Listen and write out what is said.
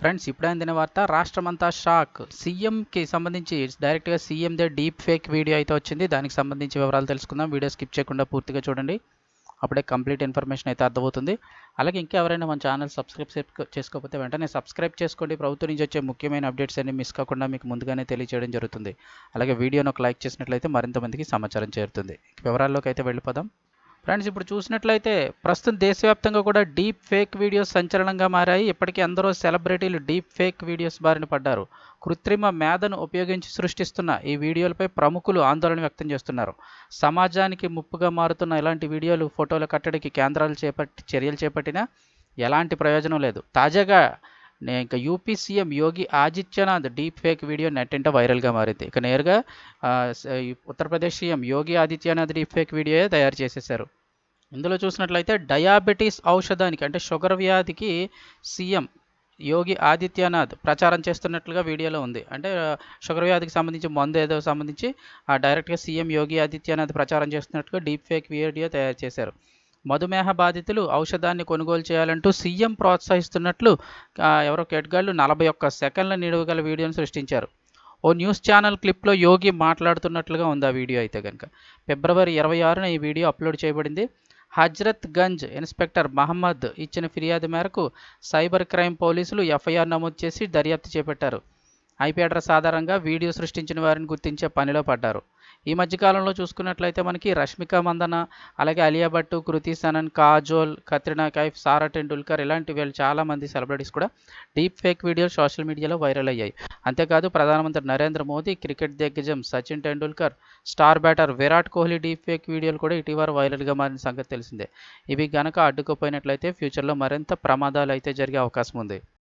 Friends ఇప్పుడే అందిన వార్త రాష్ట్రమంతా షాక్. సీఎంకి సంబంధించి డైరెక్ట్గా సీఎందే డీప్ ఫేక్ వీడియో అయితే వచ్చింది. దానికి సంబంధించి వివరాలు తెలుసుకుందాం. వీడియో స్కిప్ చేయకుండా పూర్తిగా చూడండి. అప్పుడే కంప్లీట్ ఇన్ఫర్మేషన్ అయితే అర్థమవుతుంది. అలాగే ఇంకా ఎవరైనా మన ఛానల్ సబ్స్క్రైబ్ చేసుకోకపోతే వెంటనే సబ్స్క్రైబ్ చేసుకోండి. ప్రభుత్వం నుంచి వచ్చే ముఖ్యమైన అప్డేట్స్ అన్ని మిస్ కాకుండా మీకు ముందుగానే తెలియజేయడం జరుగుతుంది. అలాగే వీడియోను ఒక లైక్ చేసినట్లయితే మరింత మందికి సమాచారం చేరుతుంది. వివరాల్లోకి అయితే వెళ్ళిపోదాం. ఫ్రెండ్స్ ఇప్పుడు చూసినట్లయితే ప్రస్తుతం దేశవ్యాప్తంగా కూడా డీప్ ఫేక్ వీడియోస్ సంచలనంగా మారాయి. ఇప్పటికీ అందరూ సెలబ్రిటీలు డీప్ ఫేక్ వీడియోస్ బారిన పడ్డారు. కృత్రిమ మేధను ఉపయోగించి సృష్టిస్తున్న ఈ వీడియోలపై ప్రముఖులు ఆందోళన వ్యక్తం చేస్తున్నారు. సమాజానికి ముప్పుగా మారుతున్న ఇలాంటి వీడియోలు ఫోటోల కట్టడికి కేంద్రాలు చేపట్టి చర్యలు చేపట్టినా ఎలాంటి ప్రయోజనం లేదు. తాజాగా ఇంకా UP CM Yogi Adityanath deep fake video నెట్టింట వైరల్గా మారింది. ఇక నేరుగా Uttar Pradesh CM Yogi Adityanath deep fake video తయారు చేసేశారు. ఇందులో చూసినట్లయితే డయాబెటీస్ ఔషధానికి అంటే షుగర్ వ్యాధికి సీఎం యోగి ఆదిత్యనాథ్ ప్రచారం చేస్తున్నట్లుగా వీడియోలో ఉంది. అంటే షుగర్ వ్యాధికి సంబంధించి మందు ఏదో సంబంధించి ఆ డైరెక్ట్గా సీఎం యోగి ఆదిత్యనాథ్ ప్రచారం చేస్తున్నట్టుగా డీప్ ఫేక్ వీడియో తయారు చేశారు. మధుమేహ బాధితులు ఔషధాన్ని కొనుగోలు చేయాలంటూ సీఎం ప్రోత్సహిస్తున్నట్లు ఎవరో కేటగాళ్ళు నలభై ఒక్క సెకండ్ల నిలువగల వీడియోను సృష్టించారు. ఓ న్యూస్ ఛానల్ క్లిప్లో యోగి మాట్లాడుతున్నట్లుగా ఉంది ఆ వీడియో అయితే కనుక ఫిబ్రవరి ఇరవై ఆరున ఈ వీడియో అప్లోడ్ చేయబడింది. హజ్రత్ గంజ్ ఇన్స్పెక్టర్ మహమ్మద్ ఇచ్చిన ఫిర్యాదు మేరకు సైబర్ క్రైమ్ పోలీసులు ఎఫ్ఐఆర్ నమోదు చేసి దర్యాప్తు చేపట్టారు. ఐపీ అడ్రస్ ఆధారంగా వీడియో సృష్టించిన వారిని గుర్తించే పనిలో పడ్డారు. ఈ మధ్యకాలంలో చూసుకున్నట్లయితే మనకి రష్మిక మందన అలాగే అలియా భట్టు కృతి సనన్ కాజోల్ కత్రినా కైఫ్ సారా టెండూల్కర్ ఇలాంటి వీళ్ళు చాలామంది సెలబ్రిటీస్ కూడా డీప్ ఫేక్ వీడియోలు సోషల్ మీడియాలో వైరల్ అయ్యాయి. అంతేకాదు ప్రధానమంత్రి నరేంద్ర మోదీ క్రికెట్ దిగ్గజం Sachin Tendulkar star batter Virat Kohli deep fake వీడియోలు కూడా ఇటీవల వైరల్గా మారిన సంగతి తెలిసిందే. ఇవి గనక అడ్డుకోపోయినట్లయితే ఫ్యూచర్లో మరింత ప్రమాదాలు అయితే జరిగే అవకాశం ఉంది.